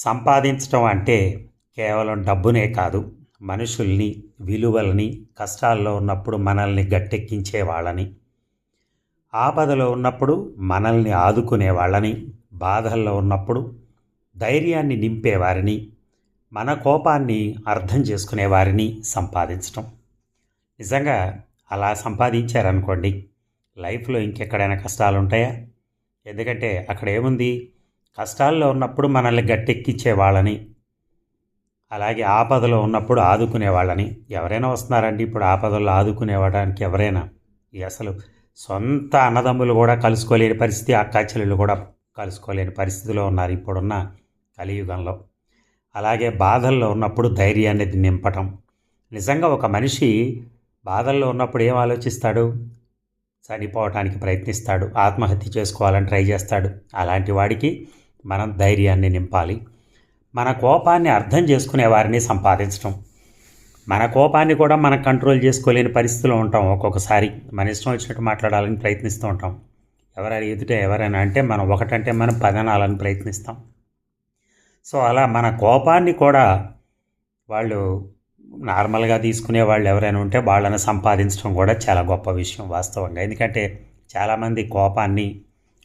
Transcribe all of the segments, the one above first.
సంపాదించడం అంటే కేవలం డబ్బునే కాదు. మనుషుల్ని విలువల్ని కష్టాల్లో ఉన్నప్పుడు మనల్ని గట్టెక్కించే వాళ్ళని. ఆపదలో ఉన్నప్పుడు మనల్ని ఆదుకునే వాళ్ళని. బాధల్లో ఉన్నప్పుడు ధైర్యాన్ని నింపేవారిని మన కోపాన్ని అర్థం చేసుకునే వారిని సంపాదించటం. నిజంగా అలా సంపాదించారనుకోండి లైఫ్లో ఇంకెక్కడైనా కష్టాలు ఉంటాయా ఎందుకంటే అక్కడ ఏముంది? కష్టాల్లో ఉన్నప్పుడు మనల్ని గట్టెక్కించే వాళ్ళని అలాగే ఆపదలో ఉన్నప్పుడు ఆదుకునే వాళ్ళని. ఎవరైనా వస్తున్నారండి ఇప్పుడు ఆపదల్లో ఆదుకునేవడానికి ఎవరైనా? ఈ అసలు సొంత అన్నదమ్ములు కూడా కలుసుకోలేని పరిస్థితి అక్కాచెల్లెళ్ళు కూడా కలుసుకోలేని పరిస్థితిలో ఉన్నారు ఇప్పుడున్న కలియుగంలో. అలాగే బాధల్లో ఉన్నప్పుడు ధైర్యాన్ని నింపటం. నిజంగా ఒక మనిషి బాధల్లో ఉన్నప్పుడు ఏం ఆలోచిస్తాడు? చనిపోవటానికి ప్రయత్నిస్తాడు ఆత్మహత్య చేసుకోవాలని ట్రై చేస్తాడు. అలాంటి వాడికి మనం ధైర్యాన్ని నింపాలి. మన కోపాన్ని అర్థం చేసుకునే వారిని సంపాదించడం మన కోపాన్ని కూడా మనం కంట్రోల్ చేసుకోలేని పరిస్థితిలో ఉంటాం ఒక్కొక్కసారి. మన ఇష్టం వచ్చినట్టు మాట్లాడాలని ప్రయత్నిస్తూ ఉంటాం. ఎవరైనా ఎదుట ఎవరైనా అంటే మనం ఒకటంటే మనం పదనాలని ప్రయత్నిస్తాం. సో అలా మన కోపాన్ని కూడా వాళ్ళు నార్మల్గా తీసుకునే వాళ్ళు ఎవరైనా ఉంటే వాళ్ళని సంపాదించడం కూడా చాలా గొప్ప విషయం వాస్తవంగా. ఎందుకంటే చాలామంది కోపాన్ని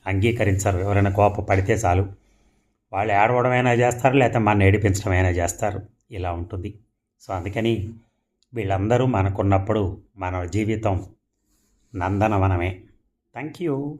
అంగీకరించరు. ఎవరైనా కోప పడితే చాలు. వాళ్ళు ఏడవడమైనా చేస్తారు లేకపోతే మన ఏడిపించడమైనా చేస్తారు. ఇలా ఉంటుంది. సో అందుకని వీళ్ళందరూ మనకున్నప్పుడు మన జీవితం నందనవనమే. Thank you